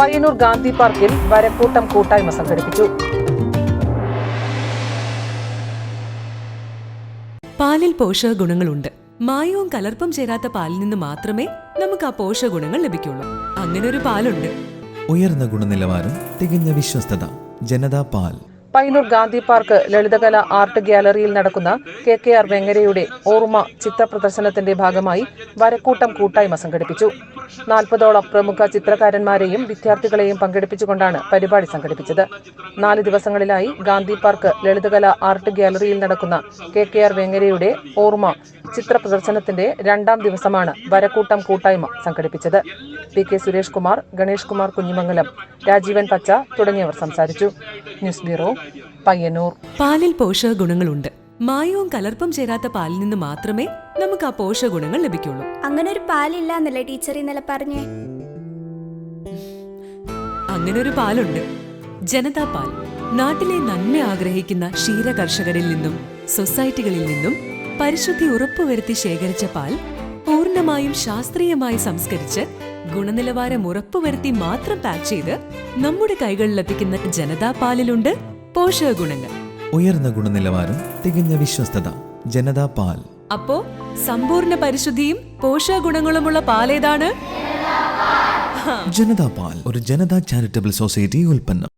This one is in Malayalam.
പയ്യന്നൂർ ഗാന്ധി പാർക്കിൽ വരക്കൂട്ടം കൂട്ടായ്മ സംഘടിപ്പിച്ചു. പാലിൽ പോഷക ഗുണങ്ങളുണ്ട്. മായവും കലർപ്പും ചേരാത്ത പാലിൽ നിന്ന് മാത്രമേ നമുക്ക് ആ പോഷക ഗുണങ്ങൾ ലഭിക്കുള്ളൂ. അങ്ങനെ ഒരു പാലുണ്ട്. ഉയർന്ന ഗുണനിലവാരം തികഞ്ഞ വിശ്വസ്തത. ജനതാ പാൽ. പയ്യന്നൂർ ഗാന്ധി പാർക്ക് ലളിതകല ആർട്ട് ഗ്യാലറിയിൽ നടക്കുന്ന കെ കെ ആർ വെങ്ങരയുടെ ഓർമ്മ ചിത്ര പ്രദർശനത്തിന്റെ ഭാഗമായി വരക്കൂട്ടം കൂട്ടായ്മ സംഘടിപ്പിച്ചു. നാൽപ്പതോളം പ്രമുഖ ചിത്രകാരന്മാരെയും വിദ്യാർത്ഥികളെയും പങ്കെടുപ്പിച്ചുകൊണ്ടാണ് പരിപാടി സംഘടിപ്പിച്ചത്. നാല് ദിവസങ്ങളിലായി ഗാന്ധി പാർക്ക് ലളിതകല ആർട്ട് ഗ്യാലറിയിൽ നടക്കുന്ന കെ കെ ആർ വെങ്ങരയുടെ ഓർമ്മ ചിത്ര പ്രദർശനത്തിന്റെ രണ്ടാം ദിവസമാണ് വരക്കൂട്ടം കൂട്ടായ്മ സംഘടിപ്പിച്ചത്. പി കെ സുരേഷ് കുമാർ ഗണേഷ് കുമാർ കുഞ്ഞിമംഗലം രാജീവൻ പച്ച തുടങ്ങിയവർ സംസാരിച്ചു. News bureau Payyanur. പാലിൽ പോഷക ഗുണങ്ങളുണ്ട്. മായവും കലർപ്പും ചേരാത്ത പാലിൽ നിന്ന് മാത്രമേ നമുക്ക് ആ പോഷക ഗുണങ്ങൾ ലഭിക്കുള്ളൂ. അങ്ങനെ ഒരു പാലില്ല എന്നല്ലേ ടീച്ചർ ഇന്നലെ പറഞ്ഞേ? അങ്ങനെ ഒരു പാലുണ്ട്. ജനതാ പാൽ. നാട്ടിലെ നന്മ ആഗ്രഹിക്കുന്ന ക്ഷീര കർഷകരിൽ നിന്നും സൊസൈറ്റികളിൽ നിന്നും പരിശുദ്ധി ഉറപ്പുവരുത്തി ശേഖരിച്ച പാൽ പൂർണമായും ശാസ്ത്രീയമായി സംസ്കരിച്ച് ഗുണനിലവാരം ഉറപ്പുവരുത്തി മാത്രം പാക്ക് ചെയ്ത് നമ്മുടെ കൈകളിലെത്തിക്കുന്ന ജനതാ പാലിലുണ്ട്. പോഷക ഗുണങ്ങൾ ഉയർന്ന ഗുണനിലവാരം തികഞ്ഞ വിശ്വസ്തത ജനതാ പാൽ. അപ്പോ സമ്പൂർണ പരിശുദ്ധിയും പോഷക ഗുണങ്ങളുമുള്ള പാലേതാണ്? ജനതാ പാൽ. ഒരു ജനതാ ചാരിറ്റബിൾ സൊസൈറ്റി ഉൽപ്പന്നം.